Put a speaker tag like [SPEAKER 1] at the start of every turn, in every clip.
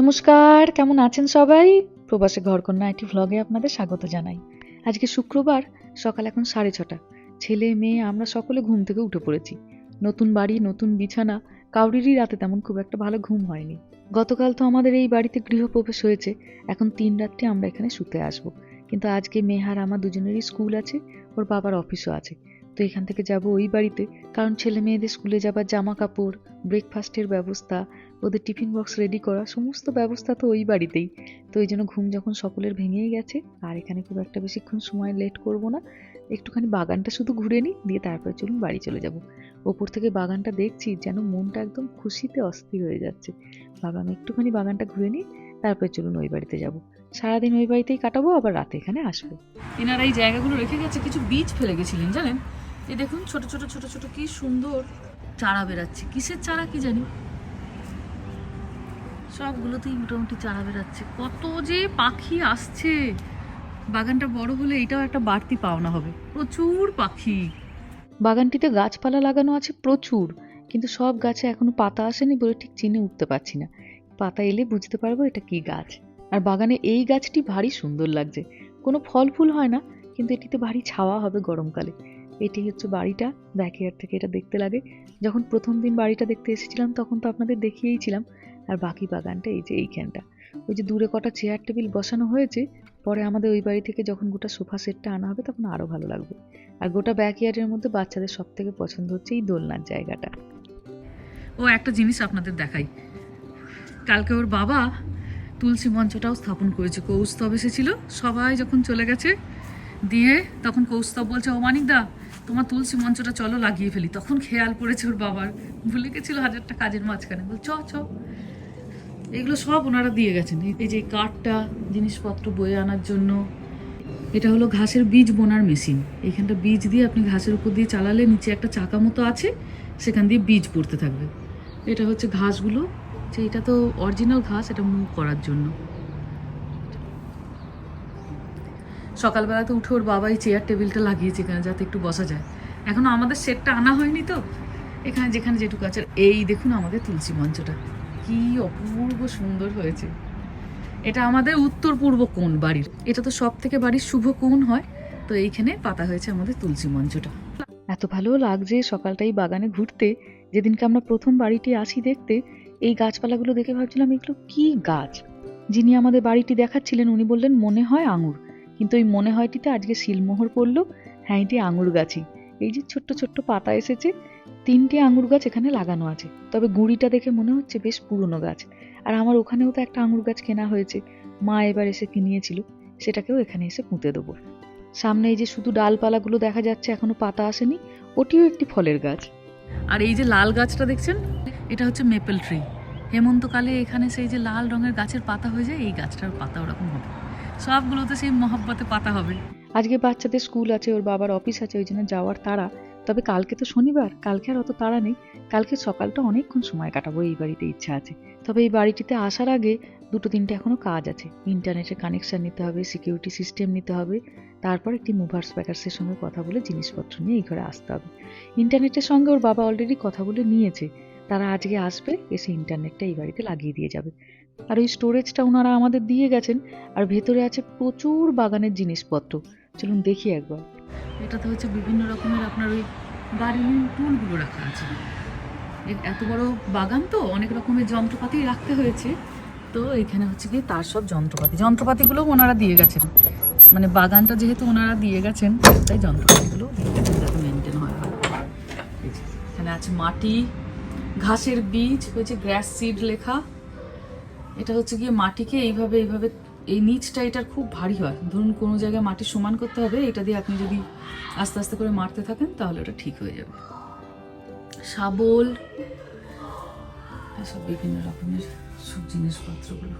[SPEAKER 1] নমস্কার, কেমন আছেন সবাই? প্রবাসে ঘরকন্যা একটি ভ্লগে আপনাদের স্বাগত জানাই। আজকে শুক্রবার, সকাল এখন সাড়ে ছটা। ছেলে, মেয়ে, আমরা সকলে ঘুম থেকে উঠে পড়েছি। নতুন বাড়ি, নতুন বিছানা, কাউরিরই রাতে তেমন খুব একটা ভালো ঘুম হয়নি। গতকাল তো আমাদের এই বাড়িতে গৃহপ্রবেশ হয়েছে। এখন তিন রাত্রে আমরা এখানে শুতে আসব। কিন্তু আজকে মেহার, আমার দুজনেরই স্কুল আছে, ওর বাবার অফিসও আছে। তো এখান থেকে যাব ওই বাড়িতে, কারণ ছেলে মেয়েদের স্কুলে যাবার জামা কাপড় ব্রেকফাস্টের ব্যবস্থা, ওদের টিফিন বক্স রেডি করা, সমস্ত ব্যবস্থা তো ওই বাড়িতেই। তো এই জন্য ঘুম যখন সকলের ভেঙেই গেছে, আর এখানে খুব একটা বেশিক্ষণ সময় লেট করব না, একটুখানি বাগানটা শুধু ঘুরে নিই, দিয়ে তারপরে চলুন বাড়ি চলে যাব। ওপর থেকে বাগানটা দেখছি, যেন মনটা একদম খুশিতে অস্থির হয়ে যাচ্ছে। ভাবলাম একটুখানি বাগানটা ঘুরে নিই, তারপরে চলুন ওই বাড়িতে যাব। সারাদিন ওই বাড়িতেই কাটাবো, আবার রাতে এখানে আসব।
[SPEAKER 2] এনারা এই জায়গাগুলো রেখে গেছে, কিছু বীজ ফেলে গেছিলেন, জানেন? এই দেখুন, ছোট ছোট ছোট ছোট কি সুন্দর চারা বেরাচ্ছে কিসের চারা কি জানি? সবগুলোতেই মোটামুটি চারা বেরাচ্ছে কত যে পাখি আসছে। বাগানটা বড় হলে এটাও একটা বাড়তি পাওনা হবে। প্রচুর পাখি।
[SPEAKER 1] বাগানটিতে গাছপালা লাগানো আছে প্রচুর, কিন্তু সব গাছে এখনও পাতা আসেনি বলে ঠিক চিনে উঠতে পারছি না। পাতা এলে বুঝতে পারব এটা কি গাছ। আর বাগানে এই গাছটি ভারী সুন্দর লাগছে। কোনো ফল ফুল হয় না, কিন্তু এটিতে ভারী ছাওয়া হবে গরমকালে। এটি হচ্ছে বাড়িটা ব্যাকয়ার্ড থেকে এটা দেখতে লাগে। যখন প্রথম দিন বাড়িটা দেখতে এসেছিলাম, তখন তো আপনাদের দেখিয়েইছিলাম আর বাকি বাগানটা, এই যে এইখানটা। ওই যে দূরে কটা চেয়ার টেবিল বসানো হয়েছে, পরে আমাদের ওই বাড়ি থেকে যখন গোটা সোফা সেটটা আনা হবে, তখন আরও ভালো লাগবে। আর গোটা ব্যাকয়ার্ডের মধ্যে বাচ্চাদের সব থেকে পছন্দ হচ্ছে এই দোলনার জায়গাটা।
[SPEAKER 2] ও, একটা জিনিস আপনাদের দেখাই। কালকে ওর বাবা তুলসী মঞ্চটাও স্থাপন করেছে। কৌস্তব এসেছিল, সবাই যখন চলে গেছে দিয়ে তখন কৌস্তব বলছে, ও মানিকদা তোমার তুলসী মঞ্চটা চলো লাগিয়ে ফেলি। তখন খেয়াল পড়েছে ওর বাবার। ভুলে গেছিল হাজারটা কাজের মাঝখানে। বল, চ চ। এগুলো সব ওনারা দিয়ে গেছেন। এই- যে কাঠটা, জিনিসপত্র বয়ে আনার জন্য। এটা হলো ঘাসের বীজ বোনার মেশিন। এখানটা বীজ দিয়ে আপনি ঘাসের উপর দিয়ে চালালে নিচে একটা চাকা মতো আছে, সেখান দিয়ে বীজ পড়তে থাকবে। এটা হচ্ছে ঘাসগুলো। যে এটা তো অরিজিনাল ঘাস, এটা মুভ করার জন্য। সকালবেলাতে উঠে ওর বাবাই চেয়ার টেবিলটা লাগিয়েছে এখানে যাতে একটু বসা যায়। এখনও আমাদের সেটটা আনা হয়নি তো। এখানে যেখানে যেটুকু আছে। এই দেখুন আমাদের তুলসী মঞ্চটা। কি অপূর্ব সুন্দর হয়েছে। এটা আমাদের উত্তর পূর্ব কোণ বাড়ির? এটা তো সব থেকে বাড়ির শুভ কোণ হয়। তো এইখানে পাতা হয়েছে আমাদের তুলসী মঞ্চটা।
[SPEAKER 1] এত ভালো লাগছে সকালটাই বাগানে ঘুরতে। যেদিনকে আমরা প্রথম বাড়িটি আসি দেখতে, এই গাছপালাগুলো দেখে ভাবছিলাম, এগুলো কি গাছ? যিনি আমাদের বাড়িটি দেখাচ্ছিলেন, উনি বললেন, মনে হয় আঙুর। কিন্তু ওই মনে হয়টিতে আজকে শিলমোহর পড়ল হ্যাঁ এটি আঙুর গাছই এই যে ছোট্ট ছোট্ট পাতা এসেছে, তিনটে আঙুর গাছ এখানে লাগানো আছে। তবে গুঁড়িটা দেখে মনে হচ্ছে বেশ পুরনো গাছ। আর আমার ওখানেও তো একটা আঙুর গাছ কেনা হয়েছে। মা এবার এসে কিনিয়েছিল, সেটাকেও এখানে এসে পুঁতে দেবো। সামনে এই যে শুধু ডালপালাগুলো দেখা যাচ্ছে, এখনও পাতা আসেনি, ওটিও একটি ফলের গাছ।
[SPEAKER 2] আর এই যে লাল গাছটা দেখছেন, এটা হচ্ছে মেপেল ট্রি। হেমন্তকালে এখানে সেই যে লাল রঙের গাছের পাতা হয়ে যায়, এই গাছটার পাতা ওরকম হবে। সবগুলোতে সেই মহব্বতে পাতা হবে।
[SPEAKER 1] আজকে বাচ্চাদের স্কুল আছে, ওর বাবার অফিস আছে, ওই জন্য যাওয়ার তাড়া। তবে কালকে তো শনিবার, কালকে আর অত তাড়া নেই। কালকে সকালটা অনেকক্ষণ সময় কাটাবো, এই বাড়িতে ইচ্ছা আছে। তবে এই বাড়িটিতে আসার আগে দুটো তিনটে এখনও কাজ আছে। ইন্টারনেটের কানেকশন নিতে হবে সিকিউরিটি সিস্টেম নিতে হবে। তারপর একটি মুভার্স প্যাকার্সের সঙ্গে কথা বলে জিনিসপত্র নিয়ে এই ঘরে আসতে হবে। ইন্টারনেটের সঙ্গে ওর বাবা অলরেডি কথা বলে নিয়েছে। তারা আজকে আসবে, এসে ইন্টারনেটটা এই বাড়িতে লাগিয়ে দিয়ে যাবে। আর ওই স্টোরেজটা ওনারা আমাদের দিয়ে গেছেন, আর ভেতরে আছে প্রচুর বাগানের জিনিসপত্র। চলুন দেখি একবার।
[SPEAKER 2] এটাতে হচ্ছে বিভিন্ন রকমের আপনার ওই গার্ডেনিং টুলগুলো রাখা আছে। এত বড় বাগান তো, অনেক রকমের যন্ত্রপাতি রাখতে হয়েছে। তো এখানে হচ্ছে কি তার সব যন্ত্রপাতি, যন্ত্রপাতিগুলো ওনারা দিয়ে গেছেন। মানে বাগানটা যেহেতু ওনারা দিয়ে গেছেন, তাই যন্ত্রপাতিগুলো যাতে মেনটেন হয়। এখানে আছে মাটি, ঘাসের বীজ হয়েছে গ্রাস সিড লেখা। এটা হচ্ছে গিয়ে মাটিকে এইভাবে এইভাবে, এই নিচটা এটার খুব ভারী হয়। ধরুন কোনো জায়গায় মাটি সমান করতে হবে, এটা দিয়ে আপনি যদি আস্তে আস্তে করে মারতে থাকেন, তাহলে ওটা ঠিক হয়ে যাবে। শাবল, এসব বিভিন্ন রকমের সব জিনিসপত্রগুলো।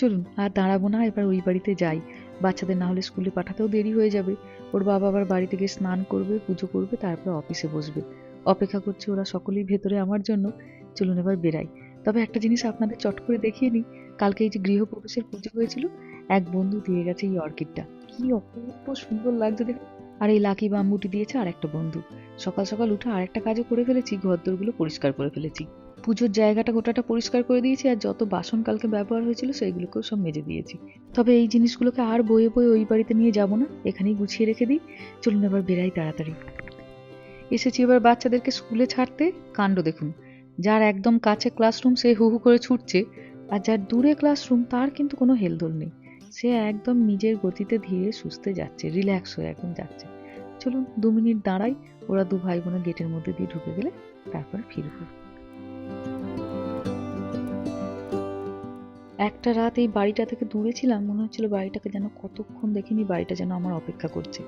[SPEAKER 1] চলুন, আর দাঁড়াবো না, এবার ওই বাড়িতে যাই। বাচ্চাদের না হলে স্কুলে পাঠাতেও দেরি হয়ে যাবে। ওর বাবা আবার বাড়িতে গিয়ে স্নান করবে, পুজো করবে, তারপর অফিসে বসবে। অপেক্ষা করছে ওরা সকলেই ভেতরে আমার জন্য। চলুন এবার বেরাই। তবে একটা জিনিস আপনাদের চট করে দেখিয়ে নিই। কালকে এই যে গৃহপ্রবেশের পুজো হয়েছিল, এক বন্ধু দিয়ে গেছে এই অর্কিডটা। কি অপূর্ব সুন্দর লাগছে দেখুন আর এই লাকি বাম্বুটি দিয়েছে আর একটা বন্ধু। সকাল সকাল উঠে আরেকটা কাজও করে ফেলেছি, ঘরদোরগুলো পরিষ্কার করে ফেলেছি। পুজোর জায়গাটা গোটাটা পরিষ্কার করে দিয়েছি আর যত বাসন কালকে ব্যবহার হয়েছিল সেইগুলোকেও সব মেজে দিয়েছি। তবে এই জিনিসগুলোকে আর বয়ে বয়ে ওই বাড়িতে নিয়ে যাব না, এখানেই গুছিয়ে রেখে দিই। চলুন এবার বেরাই তাড়াতাড়ি। এসেছি এবার বাচ্চাদেরকে স্কুলে ছাড়তে? কাণ্ড দেখুন। যার একদম কাছে ক্লাসরুম, সে হু হু করে ছুটছে। আর যার দূরে ক্লাসরুম, তার কিন্তু কোনো হেলদোল নেই। সে একদম নিজের গতিতে ধীরে সুস্থে যাচ্ছে, রিল্যাক্স হয়ে একদম যাচ্ছে। চলুন দু মিনিট দাঁড়াই, ওরা দু ভাই বোনের গেটের মধ্যে দিয়ে ঢুকে গেলে তারপর ফিরবো। একটা রাত এই বাড়িটা থেকে দূরে ছিলাম, মনে হচ্ছিল বাড়িটাকে যেন কতক্ষণ দেখিনি, বাড়িটা যেন আমার অপেক্ষা করছে।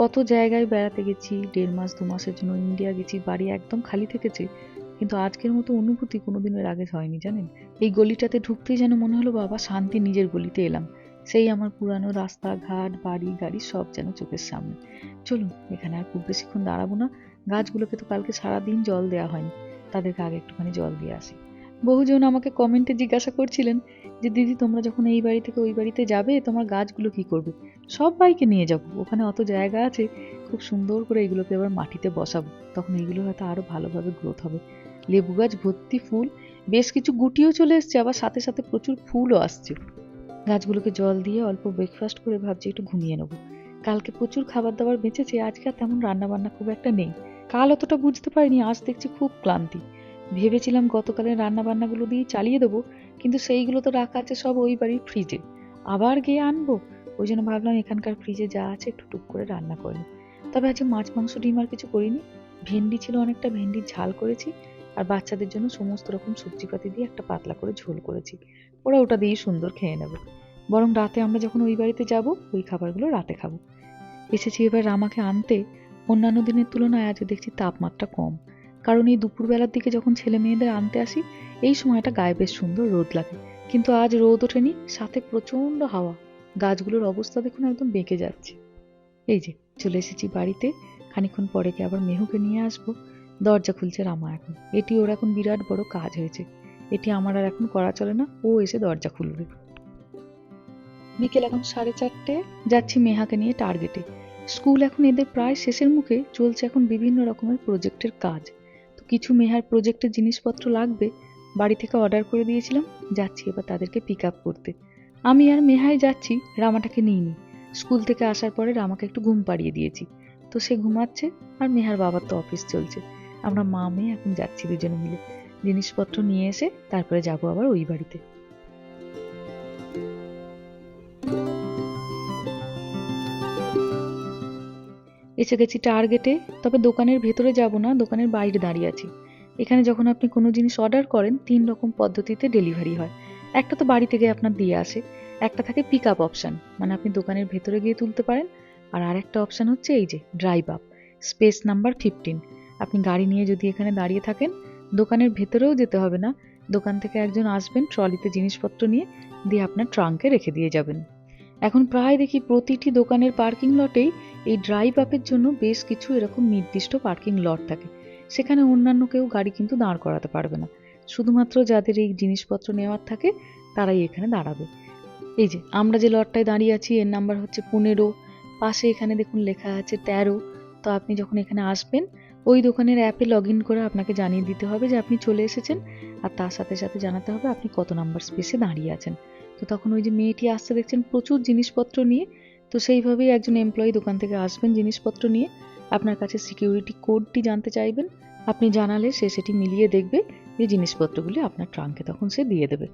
[SPEAKER 1] কত জায়গায় বেড়াতে গেছি, দেড় মাস, দু মাসের জন্য ইন্ডিয়া গেছি, বাড়ি একদম খালি থেকেছে। কিন্তু আজকের মতো অনুভূতি কোনোদিনের আগে হয়নি, জানেন? এই গলিটাতে ঢুকতেই যেন মনে হলো, বাবা, শান্তি নিজের গলিতে এলাম। সেই আমার পুরানো রাস্তাঘাট, বাড়ি, গাড়ি সব যেন চোখের সামনে। চলুন, এখানে আর খুব বেশিক্ষণ দাঁড়াবো না। গাছগুলোকে তো কালকে সারাদিন জল দেওয়া হয়নি। তাদেরকে আগে একটুখানি জল দিয়ে আসি। বহুজন আমাকে কমেন্টে জিজ্ঞাসা করছিলেন যে, দিদি, তোমরা যখন এই বাড়ি থেকে ওই বাড়িতে যাবে, তোমার গাছগুলো কি করবে? সব বাইকে নিয়ে যাব। ওখানে অত জায়গা আছে, খুব সুন্দর করে এগুলোকে এবার মাটিতে বসাবো। তখন এগুলো হয়তো আরও ভালোভাবে গ্রোথ হবে। লেবু গাছ, ভর্তি ফুল, বেশ কিছু গুটিও চলে এসছে, আবার সাথে সাথে প্রচুর ফুলও আসছে। গাছগুলোকে জল দিয়ে অল্প ব্রেকফাস্ট করে ভাবছি একটু ঘুমিয়ে নেব। কালকে প্রচুর খাবার দাবার বেঁচেছে, আজকে আর তেমন রান্না বান্না খুব একটা নেই। কাল অতটা বুঝতে পারিনি, আজ দেখছি খুব ক্লান্তি। ভেবেছিলাম গতকালের রান্না বান্নাগুলো দিয়ে চালিয়ে দেবো, কিন্তু সেইগুলো তো রাখা আছে সব ওই বাড়ির ফ্রিজে আবার গিয়ে আনব? ওই জন্য ভাবলাম এখানকার ফ্রিজে যা আছে একটু টুক করে রান্না করি তবে আজকে মাছ, মাংস, ডিম আর কিছু করিনি। ভেন্ডি ছিল অনেকটা, ভেন্ডির ঝাল করেছি আর বাচ্চাদের জন্য সমস্ত রকম সবজিপাতি দিয়ে একটা পাতলা করে ঝোল করেছি। ওরা ওটা দিয়েই সুন্দর খেয়ে নেবে। বরং রাতে আমরা যখন ওই বাড়িতে যাব, ওই খাবারগুলো রাতে খাব। এসেছি এবার রামাকে আনতে। অন্যান্য দিনের তুলনায় আজ দেখছি তাপমাত্রা কম। কারণ এই দুপুরবেলার দিকে যখন ছেলে মেয়েদের আনতে আসি, এই সময়টা গায়ে বেশ সুন্দর রোদ লাগে। কিন্তু আজ রোদ ওঠেনি, সাথে প্রচণ্ড হাওয়া। গাছগুলোর অবস্থা দেখুন একদম বেঁকে যাচ্ছে। এই যে, চলে এসেছি বাড়িতে। খানিকক্ষণ পরে কি আবার মেহুকে নিয়ে আসব। দরজা খুলছে রামা এখন। এটি ওর এখন বিরাট বড় কাজ হয়েছে। এটি আমার আর এখন করা চলে না। ও এসে দরজা খুলবে। বিকেল এখন সাড়ে চারটে। যাচ্ছি মেহাকে নিয়ে টার্গেটে। স্কুল এখন এদের প্রায় শেষের মুখে। চলছে এখন বিভিন্ন রকমের প্রজেক্টের কাজ। কিছু মেহার প্রজেক্টের জিনিসপত্র লাগবে, বাড়ি থেকে অর্ডার করে দিয়েছিলাম, যাচ্ছি এবার তাদেরকে পিক আপ করতে। আমি আর মেহাই যাচ্ছি, রামাটাকে নিইনি স্কুল থেকে আসার পরে রামাকে একটু ঘুম পাড়িয়ে দিয়েছি। তো সে ঘুমাচ্ছে আর মেহার বাবার তো অফিস চলছে। আমরা মা মেয়ে এখন যাচ্ছি দুজনে মিলে। জিনিসপত্র নিয়ে এসে তারপরে যাব আবার ওই বাড়িতে। এসে গেছি টার্গেটে তবে দোকানের ভেতরে যাব না, দোকানের বাইরে দাঁড়িয়ে আছি। এখানে যখন আপনি কোনো জিনিস অর্ডার করেন, তিন রকম পদ্ধতিতে ডেলিভারি হয়। একটা তো বাড়ি থেকে আপনার দিয়ে আসে। একটা থাকে পিক আপ অপশান মানে আপনি দোকানের ভেতরে গিয়ে তুলতে পারেন। আর আরেকটা অপশান হচ্ছে এই যে drive up space number fifteen আপনি গাড়ি নিয়ে যদি এখানে দাঁড়িয়ে থাকেন, দোকানের ভেতরেও যেতে হবে না। দোকান থেকে একজন আসবেন, ট্রলিতে জিনিসপত্র নিয়ে দিয়ে আপনার ট্রাঙ্কে রেখে দিয়ে যাবেন। এখন প্রায় দেখি প্রতিটি দোকানের পার্কিং লটেই এই ড্রাইভ আপের জন্য বেশ কিছু এরকম নির্দিষ্ট পার্কিং লট থাকে। সেখানে অন্যান্য কেউ গাড়ি কিন্তু দাঁড় করাতে পারবে না। শুধুমাত্র যাদের এই জিনিসপত্র নেওয়ার থাকে, তারাই এখানে দাঁড়াবে। এই যে, আমরা যে লটটায় দাঁড়িয়ে আছি, এর নাম্বার হচ্ছে পনেরো। পাশে এখানে দেখুন লেখা আছে তেরো। তো আপনি যখন এখানে আসবেন, ওই দোকানের অ্যাপে লগ ইন করে আপনাকে জানিয়ে দিতে হবে যে আপনি চলে এসেছেন। আর তার সাথে সাথে জানাতে হবে আপনি কত নাম্বার স্পেসে দাঁড়িয়ে আছেন। তো তখন ওই যে মেয়েটি আসতে দেখছেন প্রচুর জিনিসপত্র নিয়ে। তো সেইভাবেই একজন এমপ্লয়ি দোকান থেকে আসবেন জিনিসপত্র নিয়ে। আপনার কাছে সিকিউরিটি কোডটি জানতে চাইবেন, আপনি জানালে সে সেটি মিলিয়ে দেখবে যে জিনিসপত্রগুলি আপনার ট্রাঙ্কে তখন সে দিয়ে দেবে।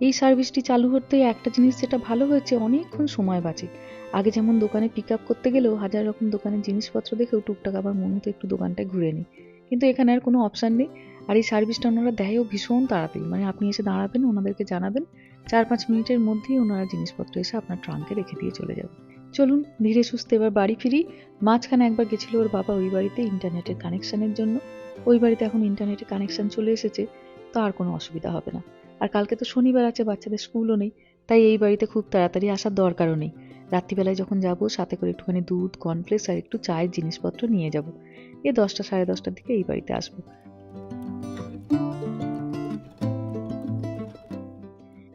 [SPEAKER 1] এই সার্ভিসটি চালু হতে একটা জিনিস যেটা ভালো হয়েছে, অনেকক্ষণ সময় বাঁচে। আগে যেমন দোকানে পিক আপ করতে গেলেও হাজার রকম দোকানের জিনিসপত্র দেখেও টুকটাক আবার মনে হতো একটু দোকানটায় ঘুরে নিই। কিন্তু এখানে আর কোনো অপশান নেই। আর এই সার্ভিসটা ওনারা দেয়ও ভীষণ তাড়াতাড়ি। মানে আপনি এসে দাঁড়াবেন, ওনাদেরকে জানাবেন, চার পাঁচ মিনিটের মধ্যেই ওনারা জিনিসপত্র এসে আপনার ট্রাঙ্কে রেখে দিয়ে চলে যাবে। চলুন ধীরে সুস্থে এবার বাড়ি ফিরি। মাঝখানে একবার গেছিল ওর বাবা ওই বাড়িতে ইন্টারনেটের কানেকশানের জন্য। ওই বাড়িতে এখন ইন্টারনেটের কানেকশান চলে এসেছে, তো আর কোনো অসুবিধা হবে না। আর কালকে তো শনিবার আছে, বাচ্চাদের স্কুলও নেই, তাই এই বাড়িতে খুব তাড়াতাড়ি আসার দরকারও নেই। রাত্রিবেলায় যখন যাব, সাথে করে একটুখানি দুধ, কর্নফ্লেক্স আর একটু চায়ের জিনিসপত্র নিয়ে যাব। এ দশটা সাড়ে দশটার দিকে এই বাড়িতে আসব।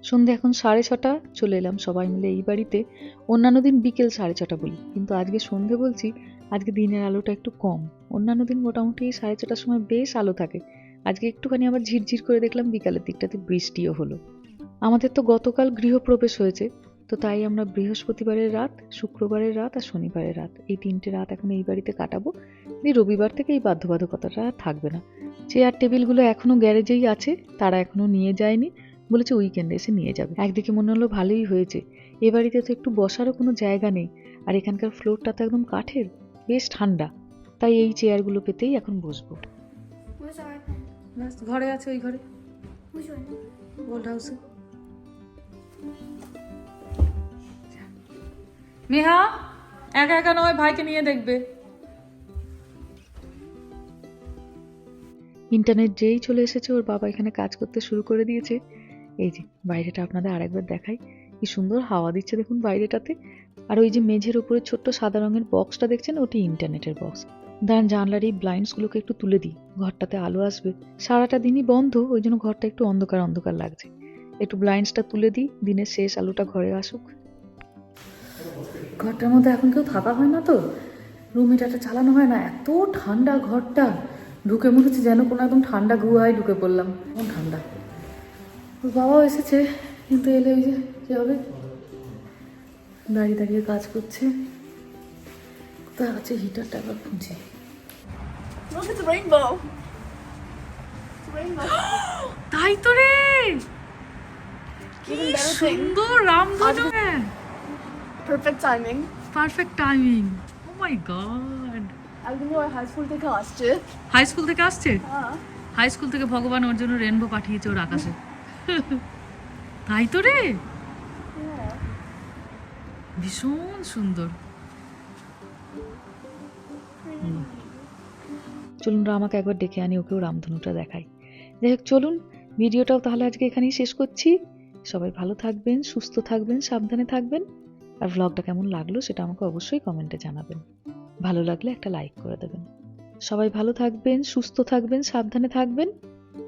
[SPEAKER 1] সন্ধে এখন সাড়ে ছটা, চলে এলাম সবাই মিলে এই বাড়িতে। অন্যান্য দিন বিকেল সাড়ে ছটা বলি, কিন্তু আজকে সন্ধে বলছি, আজকে দিনের আলোটা একটু কম। অন্যান্য দিন মোটামুটি সাড়ে ছটার সময় বেশ আলো থাকে। আজকে একটুখানি আবার ঝিরঝির করে দেখলাম বিকালের দিকটাতে বৃষ্টিও হলো। আমাদের তো গতকাল গৃহপ্রবেশ হয়েছে, তো তাই আমরা বৃহস্পতিবারের রাত, শুক্রবারের রাত আর শনিবারের রাত, এই তিনটে রাত এখন এই বাড়িতে কাটাবো। দিয়ে রবিবার থেকে এই বাধ্যবাধকতাটা থাকবে না। চেয়ার টেবিলগুলো এখনও গ্যারেজেই আছে, তারা এখনও নিয়ে যায়নি। বলেছে উইকেন্ডে এসে নিয়ে যাবে। একদিকে মনে হলো ভালোই হয়েছে। এ বাড়িতে তো একটু বসারও কোনো জায়গা নেই। আর এখানকার ফ্লোরটা তো একদম কাঠের। বেশ ঠান্ডা। তাই এই চেয়ারগুলো পেতেই এখন বসবো।
[SPEAKER 2] ঘরে আছে ওই ঘরে। ওল্ড হাউসে মেহা একা একা নয় ভাইকে নিয়ে দেখবে।
[SPEAKER 1] ইন্টারনেট যেই চলে এসেছে ওর বাবা এখানে কাজ করতে শুরু করে দিয়েছে। এই যে, বাইরেটা আপনাদের আরেকবার দেখাই। কি সুন্দর হাওয়া দিচ্ছে দেখুন বাইরেটাতে। আর ওই যে মেঝের উপরে ছোট্ট সাদা রঙের বক্সটা দেখছেন? ওটি ইন্টারনেটের বক্স। দাঁড়ান, জানলার এই ব্লাইন্ডসগুলোকে একটু তুলে দিই। ঘরটাতে আলো আসবে। সারাটা দিনই বন্ধ, ওই জন্য ঘরটা একটু অন্ধকার অন্ধকার লাগছে। একটু ব্লাইন্ডসটা তুলে দিই, দিনের শেষ আলোটা ঘরে আসুক।
[SPEAKER 2] ঘরটার মধ্যে এখন কেউ থাকা হয় না তো? রুম হিটারটা চালানো হয় না? এত ঠান্ডা ঘরটা। ঢুকে মনে হচ্ছে যেন কোনো একদম ঠান্ডা গুহায় ঢুকে পড়লাম। ঠান্ডা? বাবাও এসেছে কিন্তু এলে ওই যে কী হবে? দাঁড়িয়ে দাঁড়িয়ে কাজ করছে। কোথায় আছে হিটারটা একবার খুঁজে. তাই তো রে! কি সুন্দর রামধনু
[SPEAKER 3] Perfect timing.
[SPEAKER 2] Perfect timing oh my god
[SPEAKER 3] একদিন ওর হাই স্কুল থেকে আসছে।
[SPEAKER 2] হাই স্কুল থেকে আসছে?
[SPEAKER 3] হ্যাঁ।
[SPEAKER 2] হাই স্কুল থেকে ভগবান ওর জন্য রেনবো পাঠিয়েছে ওর আকাশে। তাই তো রে? ভীষণ সুন্দর।
[SPEAKER 1] চলুন আমাকে একবার ডেকে আনি ওকেও রামধনুটা দেখাই। যাই হোক চলুন ভিডিওটাও তাহলে আজকে এখানেই শেষ করছি। সবাই ভালো থাকবেন সুস্থ থাকবেন সাবধানে থাকবেন। আর ভ্লগটা কেমন লাগল সেটা আমাকে অবশ্যই কমেন্টে জানাবেন। ভালো লাগলে একটা লাইক করে দেবেন। সবাই ভালো থাকবেন সুস্থ থাকবেন সাবধানে থাকবেন।